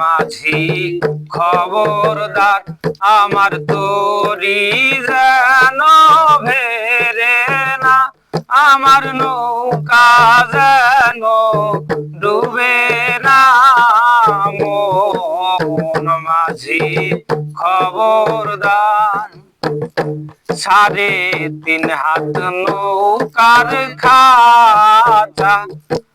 মাঝি খবরদার, আমার তোরি যেন ভেরে না, আমার নৌকা যেন ডুবে না। মন মাঝি খবরদার, সাড়ে তিন হাত নৌকার খাতা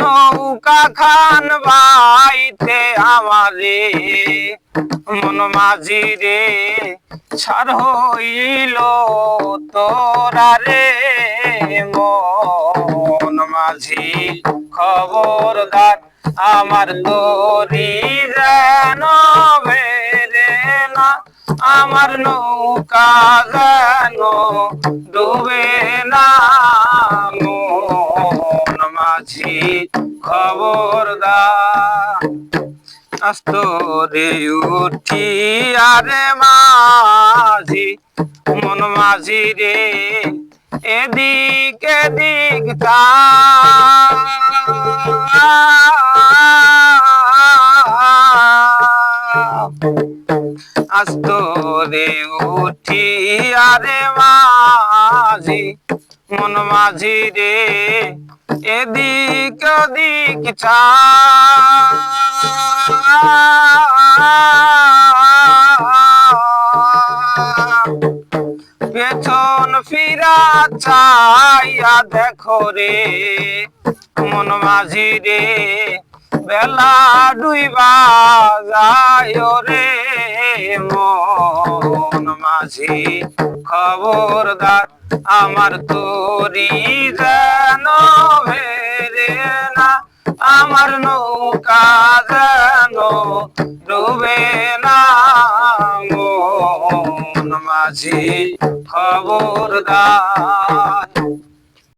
নৌকা খান বাইতে আমারে। মন মাঝি রে, ছাড় হইল তোরা মন মাঝি খবরদার আমার তোরি যেন বেরে না, আমার নৌকা যেন ডুবে না। মাঝি খবরদার। আস্তরে উঠি, আরে মাঝি, মন মাঝি রে, এদিক এদিক আস্তরে উঠি, আরে মাঝি, মন মাঝি রে এদিক ওদিক পেছন ফিরা চাইয়া দেখো রে, মন মাঝি রে, বেলা ডুইবা যায় রে, মন মাঝি খবরদার আমার তোরি। আমার নৌকা যেন ডুবে না মাঝি খবরদার।